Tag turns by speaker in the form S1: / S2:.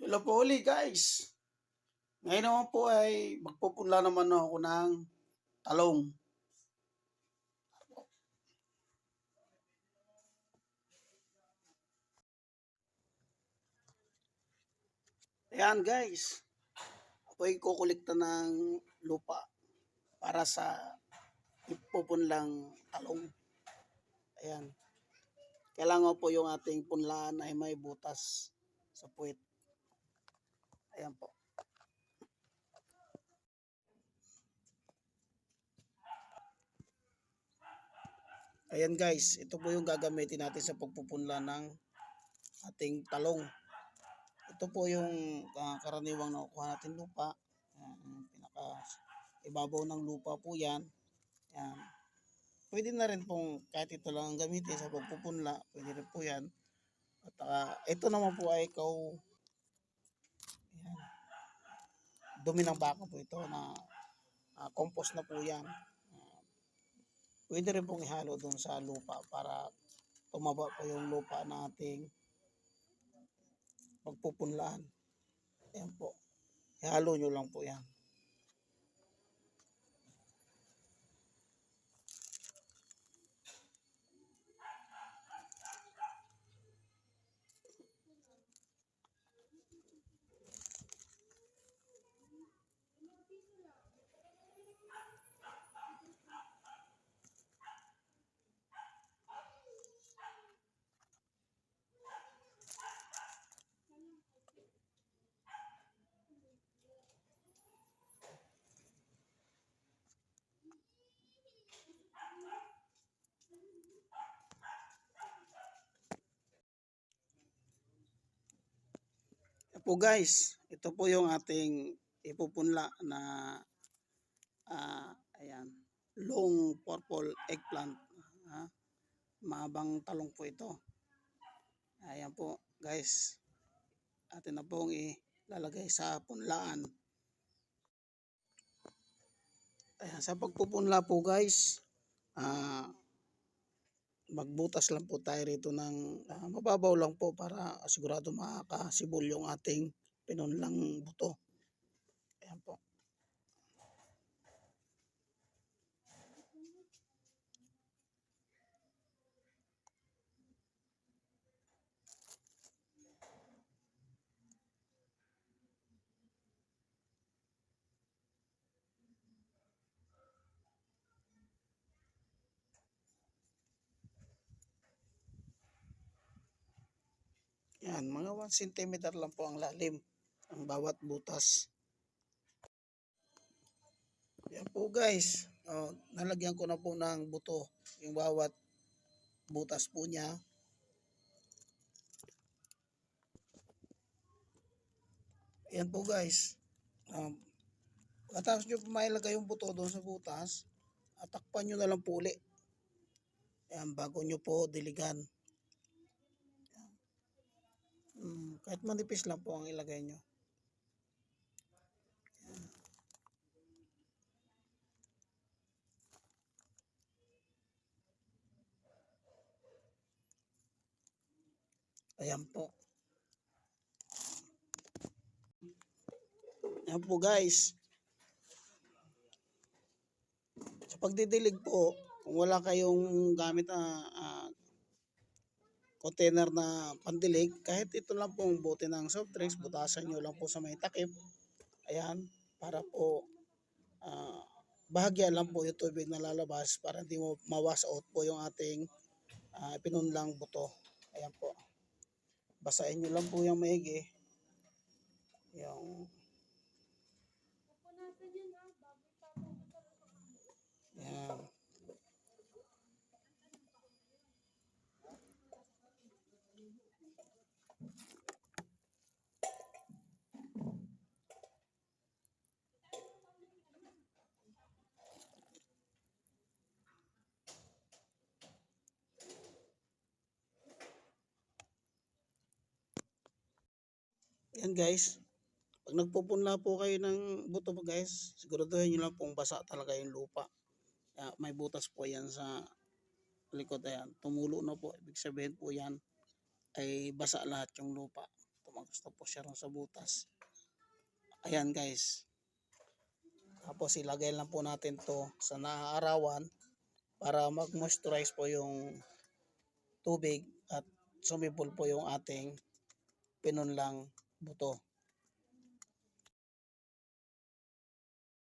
S1: Hello po uli guys. Ngayon naman po ay magpupunla naman ako ng talong. Ayan guys. Ako ay kukulikta ng lupa para sa ipupunlang talong. Ayan. Kailangan po yung ating punlaan ay may butas sa puwit. Ayan po. Ayan guys, ito po yung gagamitin natin sa pagpupunla ng ating talong. Ito po yung ah, karaniwang nakukuha natin lupa. Ayan, pinaka ibabaw ng lupa po yan. Ayan. Pwede na rin pong kahit ito lang ang gamitin sa pagpupunla, pwede rin po yan. At ah, ito naman po ay ikaw Ayan. Dumi ng baka po ito na ah, compost na po yan. Ah, pwede rin pong ihalo doon sa lupa para tumaba po yung lupa na ating pagpupunlaan. Ayan po. Ihalo nyo lang po yan. Yan po guys, ito po yung ating ipupunla na ah, ayan, long purple eggplant. Ah, mahabang talong po ito. Ayan po guys, atin na pong ilalagay sa punlaan. Ayan, sa pagpupunla po guys, ah, magbutas lang po tayo rito ng ah, mababaw lang po para sigurado makakasibol yung ating pinunlang buto. Ayan po. Yan, mga 1 cm lang po ang lalim ang bawat butas. Yan po guys. Oh, nalagyan ko na po ng buto yung bawat butas po niya. Yan po guys. Um, pagkatapos nyo mailagay yung buto doon sa butas, atakpan nyo na lang po uli. Yan, bago nyo po diligan. Mm, kahit manipis lang po ang ilagay nyo. Yan. Ayan po. Ayan po guys. Sa pagdidilig po, kung wala kayong gamit na ah, container na pandilig, kahit ito lang pong bote ng soft drinks, butasan nyo lang po sa may takip. Ayan, para po ah, bahagya lang po yung tubig na lalabas para hindi mo mawas out po yung ating ah, pinunlang buto. Ayan po. Basahin nyo lang po yung maigi. Yung Yan guys. Pag nagpupunla po kayo ng buto po guys, siguraduhin nyo lang pong basa talaga yung lupa. Uh, may butas po yan sa likod. Ayan. Tumulo na po. Ibig sabihin po yan ay basa lahat yung lupa. Tumagos na po siya sa butas. Ayan guys. Tapos ilagay lang po natin to sa naaarawan para mag-moisturize po yung tubig at sumipol po yung ating pinunlang buto.